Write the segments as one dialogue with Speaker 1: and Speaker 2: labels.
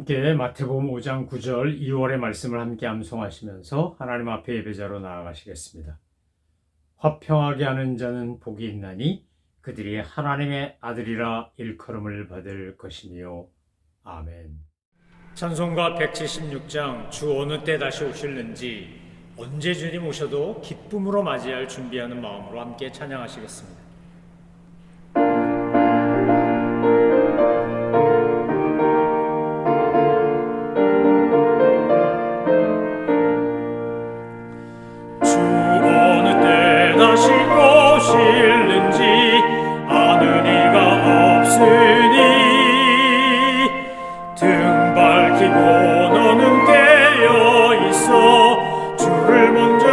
Speaker 1: 다 함께 마태복음 5장 9절 2월의 말씀을 함께 암송하시면서 하나님 앞에 예배자로 나아가시겠습니다. 화평하게 하는 자는 복이 있나니 그들이 하나님의 아들이라 일컬음을 받을 것이며 아멘. 찬송가 176장 주 어느 때 다시 오실는지 언제 주님 오셔도 기쁨으로 맞이할 준비하는 마음으로 함께 찬양하시겠습니다. 등 밝히고 너는 깨어 있어. 주를 먼저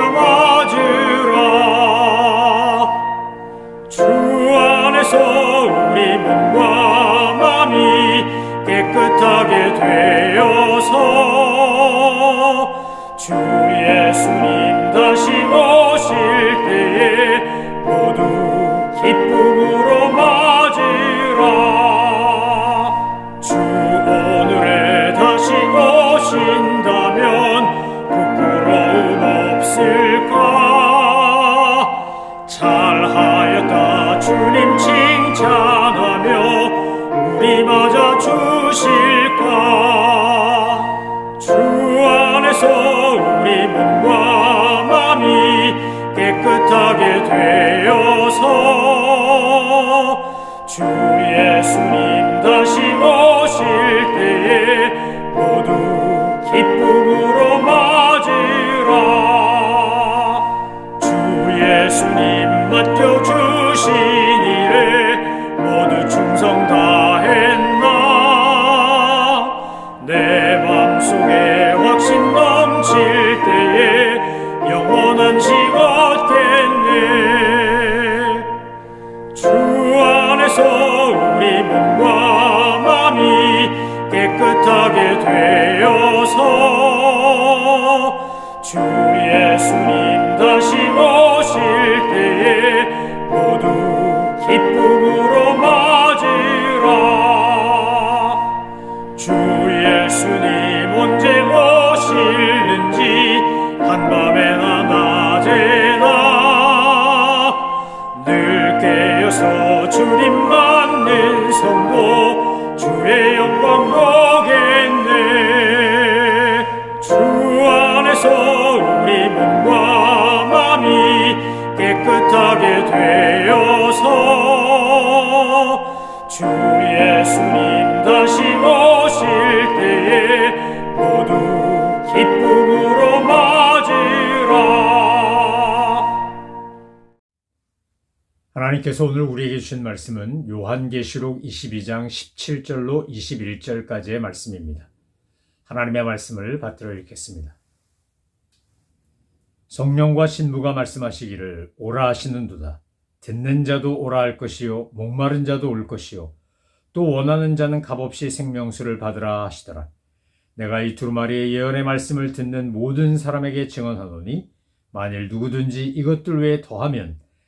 Speaker 1: 칭찬하며 우리 맞아 주실까? 주 안에서 우리 몸과 마음이 깨끗하게 되어서 주 예수님 다시 오실 때에 모두 기쁨으로 맞으라. 주 예수님 맡겨주신 일에 모두 충성 다 주님 맞는 성도 하나님께서 오늘 우리에게 주신 말씀은 요한계시록 22장 17절로 21절까지의 말씀입니다. 하나님의 말씀을 받들어 읽겠습니다. 성령과 신부가 말씀하시기를 오라 하시는도다. 듣는 자도 오라 할 것이요 목마른 자도 올 것이요 또 원하는 자는 값없이 생명수를 받으라 하시더라. 내가 이 두루마리의 예언의 말씀을 듣는 모든 사람에게 증언하노니 만일 누구든지 이것들 외에 더하면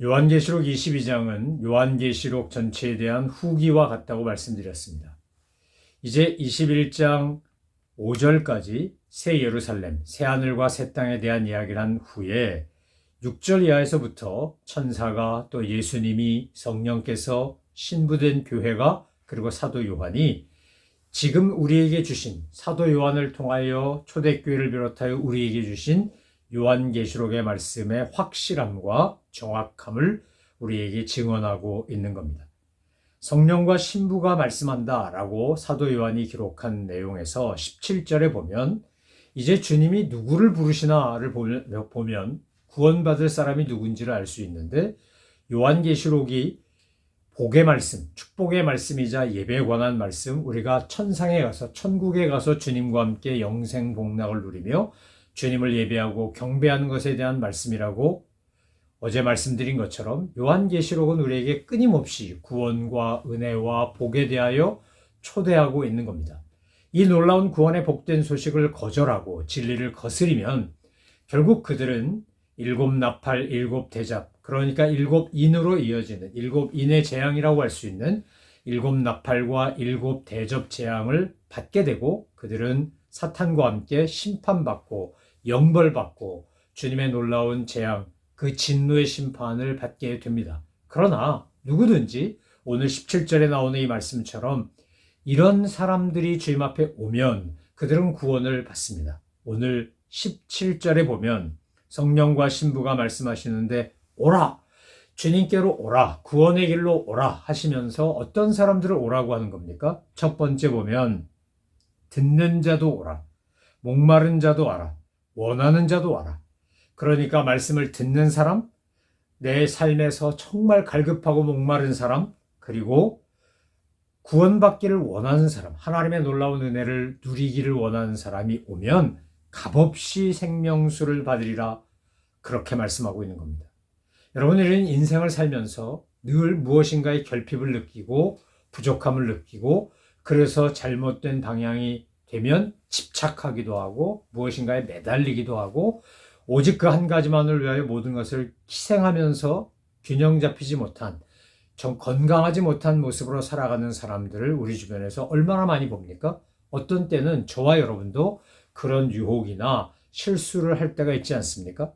Speaker 1: 요한계시록 22장은 요한계시록 전체에 대한 후기와 같다고 말씀드렸습니다. 이제 21장 5절까지 새 예루살렘, 새 하늘과 새 땅에 대한 이야기를 한 후에 6절 이하에서부터 천사가 또 예수님이 성령께서 신부된 교회가 그리고 사도 요한이 지금 우리에게 주신 사도 요한을 통하여 초대교회를 비롯하여 우리에게 주신 요한계시록의 말씀의 확실함과 정확함을 우리에게 증언하고 있는 겁니다. 성령과 신부가 말씀한다 라고 사도 요한이 기록한 내용에서 17절에 보면 이제 주님이 누구를 부르시나를 보면 구원받을 사람이 누군지를 알 수 있는데 요한계시록이 복의 말씀, 축복의 말씀이자 예배에 관한 말씀, 우리가 천상에 가서, 천국에 가서 주님과 함께 영생 복락을 누리며 주님을 예배하고 경배하는 것에 대한 말씀이라고 어제 말씀드린 것처럼 요한계시록은 우리에게 끊임없이 구원과 은혜와 복에 대하여 초대하고 있는 겁니다. 이 놀라운 구원의 복된 소식을 거절하고 진리를 거스리면 결국 그들은 일곱 나팔, 일곱 대잡, 그러니까 일곱 인으로 이어지는 일곱 인의 재앙이라고 할 수 있는 일곱 나팔과 일곱 대접 재앙을 받게 되고 그들은 사탄과 함께 심판받고 영벌받고 주님의 놀라운 재앙, 그 진노의 심판을 받게 됩니다. 그러나 누구든지 오늘 17절에 나오는 이 말씀처럼 이런 사람들이 주님 앞에 오면 그들은 구원을 받습니다. 오늘 17절에 보면 성령과 신부가 말씀하시는데 오라 주님께로 오라 구원의 길로 오라 하시면서 어떤 사람들을 오라고 하는 겁니까? 첫 번째 보면 듣는 자도 오라 목마른 자도 와라 원하는 자도 와라 그러니까 말씀을 듣는 사람 내 삶에서 정말 갈급하고 목마른 사람 그리고 구원받기를 원하는 사람 하나님의 놀라운 은혜를 누리기를 원하는 사람이 오면 값없이 생명수를 받으리라 그렇게 말씀하고 있는 겁니다. 여러분들은 인생을 살면서 늘 무엇인가의 결핍을 느끼고 부족함을 느끼고 그래서 잘못된 방향이 되면 집착하기도 하고 무엇인가에 매달리기도 하고 오직 그 한 가지만을 위하여 모든 것을 희생하면서 균형 잡히지 못한 좀 건강하지 못한 모습으로 살아가는 사람들을 우리 주변에서 얼마나 많이 봅니까? 어떤 때는 저와 여러분도 그런 유혹이나 실수를 할 때가 있지 않습니까?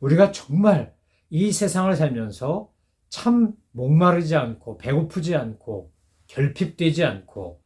Speaker 1: 우리가 정말 이 세상을 살면서 참 목마르지 않고 배고프지 않고 결핍되지 않고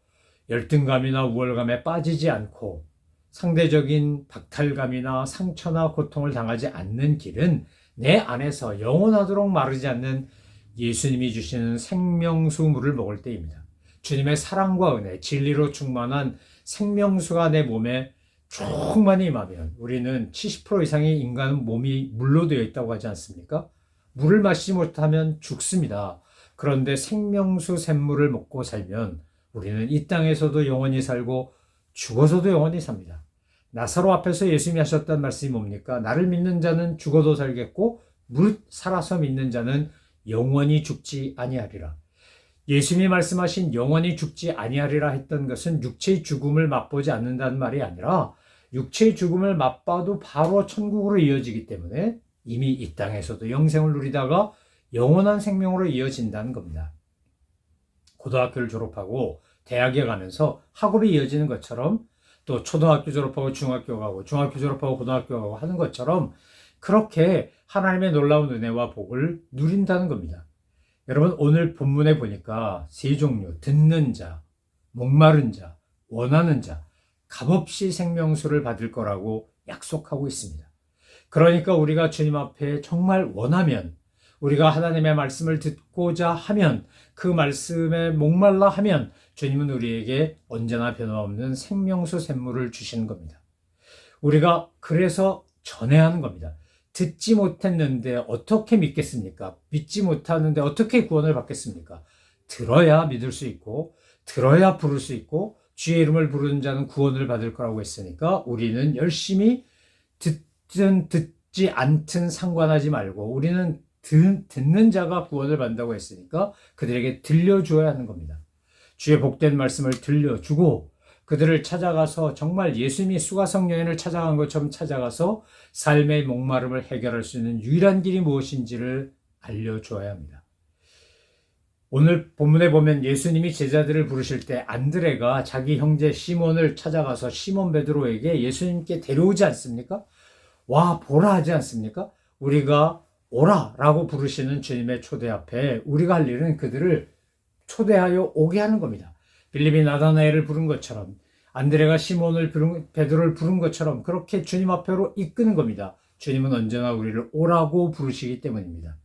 Speaker 1: 열등감이나 우월감에 빠지지 않고 상대적인 박탈감이나 상처나 고통을 당하지 않는 길은 내 안에서 영원하도록 마르지 않는 예수님이 주시는 생명수 물을 먹을 때입니다. 주님의 사랑과 은혜, 진리로 충만한 생명수가 내 몸에 충만히 임하면 우리는 70% 이상의 인간은 몸이 물로 되어 있다고 하지 않습니까? 물을 마시지 못하면 죽습니다. 그런데 생명수 샘물을 먹고 살면 우리는 이 땅에서도 영원히 살고 죽어서도 영원히 삽니다. 나사로 앞에서 예수님이 하셨던 말씀이 뭡니까? 나를 믿는 자는 죽어도 살겠고 무릇 살아서 믿는 자는 영원히 죽지 아니하리라. 예수님이 말씀하신 영원히 죽지 아니하리라 했던 것은 육체의 죽음을 맛보지 않는다는 말이 아니라 육체의 죽음을 맛봐도 바로 천국으로 이어지기 때문에 이미 이 땅에서도 영생을 누리다가 영원한 생명으로 이어진다는 겁니다. 고등학교를 졸업하고 대학에 가면서 학업이 이어지는 것처럼 또 초등학교 졸업하고 중학교 가고 중학교 졸업하고 고등학교 가고 하는 것처럼 그렇게 하나님의 놀라운 은혜와 복을 누린다는 겁니다. 여러분 오늘 본문에 보니까 세 종류 듣는 자, 목마른 자, 원하는 자 값없이 생명수를 받을 거라고 약속하고 있습니다. 그러니까 우리가 주님 앞에 정말 원하면 우리가 하나님의 말씀을 듣고자 하면 그 말씀에 목말라 하면 주님은 우리에게 언제나 변함없는 생명수 샘물을 주시는 겁니다. 우리가 그래서 전해야 하는 겁니다. 듣지 못했는데 어떻게 믿겠습니까? 믿지 못하는데 어떻게 구원을 받겠습니까? 들어야 믿을 수 있고, 들어야 부를 수 있고, 주의 이름을 부르는 자는 구원을 받을 거라고 했으니까 우리는 열심히 듣든 듣지 않든 상관하지 말고 우리는 듣, 듣는 자가 구원을 받는다고 했으니까 그들에게 들려줘야 하는 겁니다. 주의 복된 말씀을 들려주고 그들을 찾아가서 정말 예수님이 수가성 여인을 찾아간 것처럼 찾아가서 삶의 목마름을 해결할 수 있는 유일한 길이 무엇인지를 알려줘야 합니다. 오늘 본문에 보면 예수님이 제자들을 부르실 때 안드레가 자기 형제 시몬을 찾아가서 시몬 베드로에게 예수님께 데려오지 않습니까? 와 보라 하지 않습니까? 우리가 오라 라고 부르시는 주님의 초대 앞에 우리가 할 일은 그들을 초대하여 오게 하는 겁니다. 빌립이 나다나엘을 부른 것처럼 안드레가 시몬을 부른 베드로를 부른 것처럼 그렇게 주님 앞으로 이끄는 겁니다. 주님은 언제나 우리를 오라고 부르시기 때문입니다.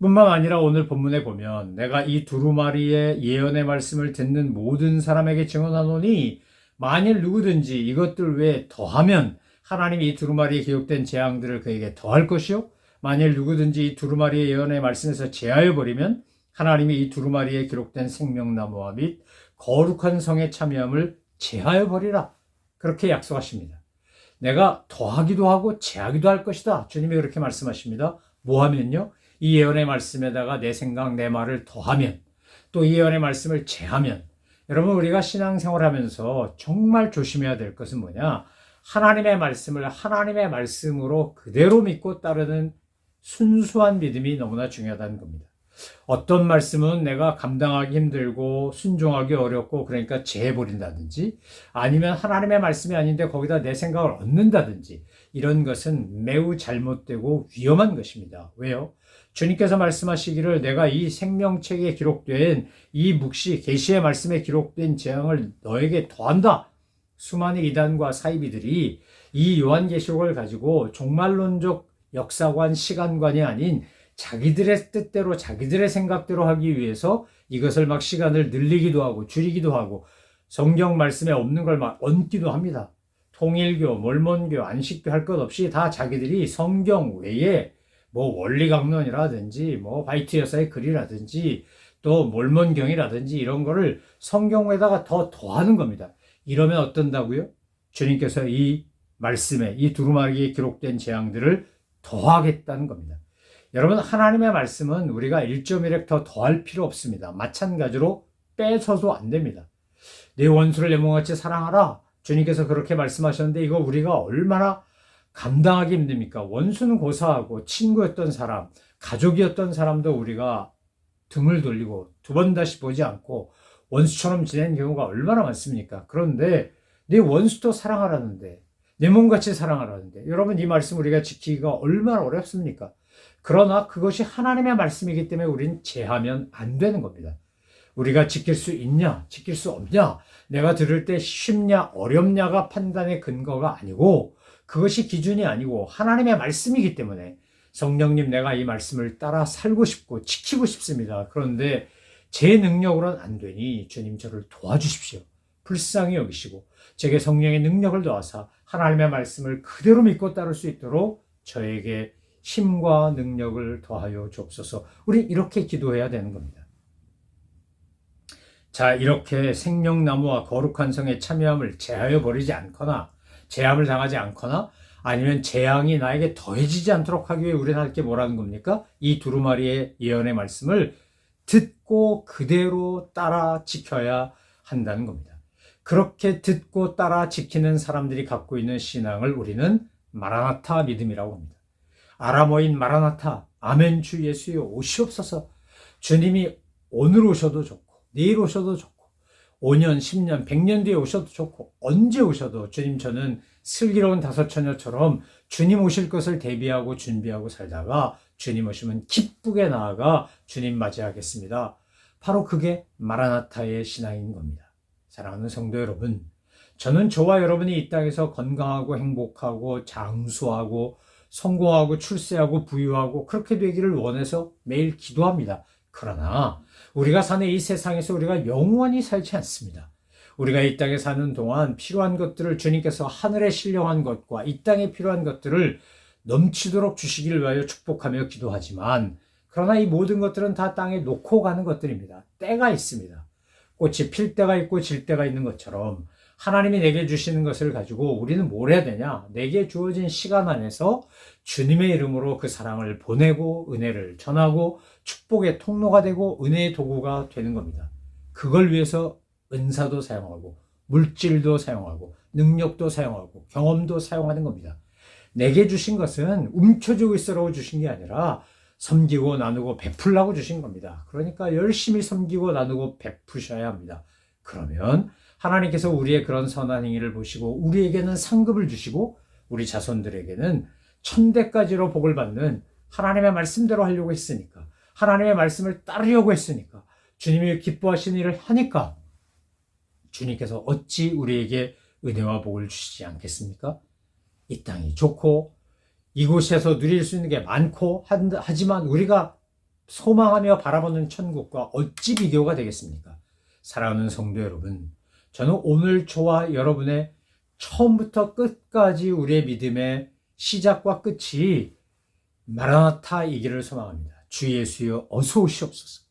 Speaker 1: 뿐만 아니라 오늘 본문에 보면 내가 이 두루마리의 예언의 말씀을 듣는 모든 사람에게 증언하노니 만일 누구든지 이것들 외에 더하면 하나님이 이 두루마리에 기록된 재앙들을 그에게 더할 것이요 만일 누구든지 이 두루마리의 예언의 말씀에서 제하여 버리면 하나님이 이 두루마리에 기록된 생명나무와 및 거룩한 성에 참여함을 제하여 버리라. 그렇게 약속하십니다. 내가 더하기도 하고 제하기도 할 것이다. 주님이 그렇게 말씀하십니다. 뭐 하면요? 이 예언의 말씀에다가 내 생각, 내 말을 더하면 또 이 예언의 말씀을 제하면 여러분 우리가 신앙생활 하면서 정말 조심해야 될 것은 뭐냐? 하나님의 말씀을 하나님의 말씀으로 그대로 믿고 따르는 순수한 믿음이 너무나 중요하다는 겁니다. 어떤 말씀은 내가 감당하기 힘들고 순종하기 어렵고 그러니까 제해버린다든지 아니면 하나님의 말씀이 아닌데 거기다 내 생각을 얻는다든지 이런 것은 매우 잘못되고 위험한 것입니다. 왜요? 주님께서 말씀하시기를 내가 이 생명책에 기록된 이 묵시 계시의 말씀에 기록된 재앙을 너에게 더한다. 수많은 이단과 사이비들이 이 요한계시록을 가지고 종말론적 역사관 시간관이 아닌 자기들의 뜻대로 자기들의 생각대로 하기 위해서 이것을 막 시간을 늘리기도 하고 줄이기도 하고 성경 말씀에 없는 걸 막 얹기도 합니다. 통일교, 몰몬교, 안식교 할 것 없이 다 자기들이 성경 외에 뭐 원리강론이라든지 뭐 화이트 여사의 글이라든지 또 몰몬경이라든지 이런 거를 성경에다가 더 더하는 겁니다. 이러면 어떤다고요? 주님께서 이 말씀에 이 두루마리에 기록된 재앙들을 더하겠다는 겁니다. 여러분 하나님의 말씀은 우리가 1.1획 더 더할 필요 없습니다. 마찬가지로 빼서도 안 됩니다. 내 원수를 내 몸같이 사랑하라. 주님께서 그렇게 말씀하셨는데 이거 우리가 얼마나 감당하기 힘듭니까? 원수는 고사하고 친구였던 사람, 가족이었던 사람도 우리가 등을 돌리고 두 번 다시 보지 않고 원수처럼 지내는 경우가 얼마나 많습니까? 그런데 내 원수도 사랑하라는데 내 몸같이 사랑하라는데 여러분 이 말씀 우리가 지키기가 얼마나 어렵습니까? 그러나 그것이 하나님의 말씀이기 때문에 우리는 제하면 안 되는 겁니다. 우리가 지킬 수 있냐, 지킬 수 없냐, 내가 들을 때 쉽냐, 어렵냐가 판단의 근거가 아니고 그것이 기준이 아니고 하나님의 말씀이기 때문에 성령님 내가 이 말씀을 따라 살고 싶고 지키고 싶습니다. 그런데 제 능력으로는 안 되니 주님 저를 도와주십시오. 불쌍히 여기시고 제게 성령의 능력을 더하사 하나님의 말씀을 그대로 믿고 따를 수 있도록 저에게 힘과 능력을 더하여 주옵소서. 우리 이렇게 기도해야 되는 겁니다. 자, 이렇게 생명나무와 거룩한 성에 참여함을 제하여 버리지 않거나 제함을 당하지 않거나 아니면 재앙이 나에게 더해지지 않도록 하기 위해 우리는 할 게 뭐라는 겁니까? 이 두루마리의 예언의 말씀을 듣고 그대로 따라 지켜야 한다는 겁니다. 그렇게 듣고 따라 지키는 사람들이 갖고 있는 신앙을 우리는 마라나타 믿음이라고 합니다. 아람어인 마라나타, 아멘 주 예수여 오시옵소서. 주님이 오늘 오셔도 좋고, 내일 오셔도 좋고, 5년, 10년, 100년 뒤에 오셔도 좋고, 언제 오셔도 주님 저는 슬기로운 다섯 처녀처럼 주님 오실 것을 대비하고 준비하고 살다가 주님 오시면 기쁘게 나아가 주님 맞이하겠습니다. 바로 그게 마라나타의 신앙인 겁니다. 사랑하는 성도 여러분, 저는 저와 여러분이 이 땅에서 건강하고 행복하고 장수하고 성공하고 출세하고 부유하고 그렇게 되기를 원해서 매일 기도합니다. 그러나 우리가 사는 이 세상에서 우리가 영원히 살지 않습니다. 우리가 이 땅에 사는 동안 필요한 것들을 주님께서 하늘에 신령한 것과 이 땅에 필요한 것들을 넘치도록 주시기를 위하여 축복하며 기도하지만 그러나 이 모든 것들은 다 땅에 놓고 가는 것들입니다. 때가 있습니다. 꽃이 필 때가 있고 질 때가 있는 것처럼 하나님이 내게 주시는 것을 가지고 우리는 뭘 해야 되냐? 내게 주어진 시간 안에서 주님의 이름으로 그 사랑을 보내고 은혜를 전하고 축복의 통로가 되고 은혜의 도구가 되는 겁니다. 그걸 위해서 은사도 사용하고 물질도 사용하고 능력도 사용하고 경험도 사용하는 겁니다. 내게 주신 것은 움켜쥐고 있으라고 주신 게 아니라 섬기고 나누고 베풀라고 주신 겁니다. 그러니까 열심히 섬기고 나누고 베푸셔야 합니다. 그러면 하나님께서 우리의 그런 선한 행위를 보시고 우리에게는 상급을 주시고 우리 자손들에게는 천대까지로 복을 받는 하나님의 말씀대로 하려고 했으니까 하나님의 말씀을 따르려고 했으니까 주님이 기뻐하시는 일을 하니까 주님께서 어찌 우리에게 은혜와 복을 주시지 않겠습니까? 이 땅이 좋고 이곳에서 누릴 수 있는 게 많고 하지만 우리가 소망하며 바라보는 천국과 어찌 비교가 되겠습니까? 사랑하는 성도 여러분, 저는 오늘 저와 여러분의 처음부터 끝까지 우리의 믿음의 시작과 끝이 마라나타이기를 소망합니다. 주 예수여 어서 오시옵소서.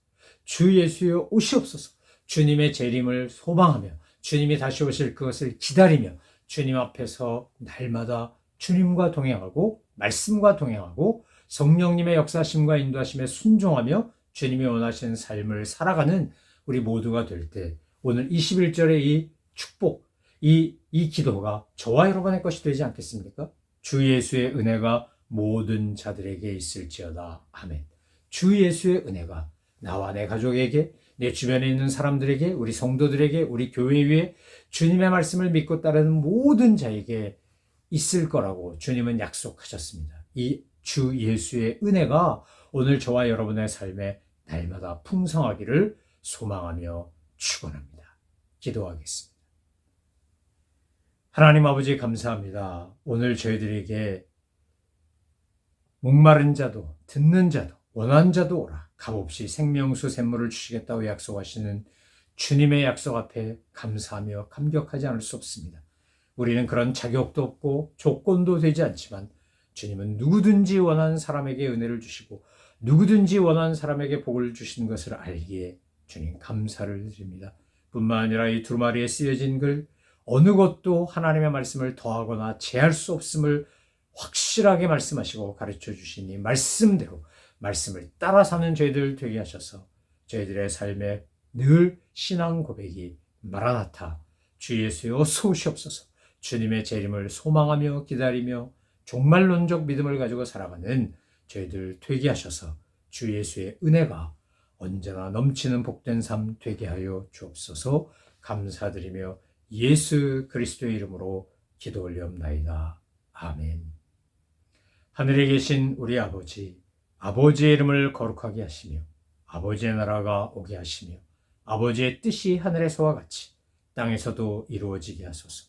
Speaker 1: 주 예수여 오시옵소서. 주님의 재림을 소망하며 주님이 다시 오실 그것을 기다리며 주님 앞에서 날마다 주님과 동행하고 말씀과 동행하고 성령님의 역사심과 인도하심에 순종하며 주님이 원하시는 삶을 살아가는 우리 모두가 될 때 오늘 21절의 이 축복, 이, 이 기도가 저와 여러분의 것이 되지 않겠습니까? 주 예수의 은혜가 모든 자들에게 있을지어다. 아멘. 주 예수의 은혜가 나와 내 가족에게, 내 주변에 있는 사람들에게, 우리 성도들에게, 우리 교회 위에 주님의 말씀을 믿고 따르는 모든 자에게 있을 거라고 주님은 약속하셨습니다. 이 주 예수의 은혜가 오늘 저와 여러분의 삶에 날마다 풍성하기를 소망하며 축원합니다. 기도하겠습니다. 하나님 아버지 감사합니다. 오늘 저희들에게 목마른 자도 듣는 자도 원한 자도 오라 값없이 생명수 샘물을 주시겠다고 약속하시는 주님의 약속 앞에 감사하며 감격하지 않을 수 없습니다. 우리는 그런 자격도 없고 조건도 되지 않지만 주님은 누구든지 원하는 사람에게 은혜를 주시고 누구든지 원하는 사람에게 복을 주신 것을 알기에 주님 감사를 드립니다. 뿐만 아니라 이 두루마리에 쓰여진 글 어느 것도 하나님의 말씀을 더하거나 제할 수 없음을 확실하게 말씀하시고 가르쳐 이 말씀대로 말씀을 따라 사는 저희들 되게 하셔서 저희들의 삶에 늘 신앙 고백이 마라나타 주 예수여 소시옵소서 주님의 재림을 소망하며 기다리며 종말론적 믿음을 가지고 살아가는 저희들 되게 하셔서 주 예수의 은혜가 언제나 넘치는 복된 삶 되게 하여 주옵소서 감사드리며 예수 그리스도의 이름으로 기도 올리옵나이다. 아멘. 하늘에 계신 우리 아버지, 아버지의 이름을 거룩하게 하시며 아버지의 나라가 오게 하시며 아버지의 뜻이 하늘에서와 같이 땅에서도 이루어지게 하소서.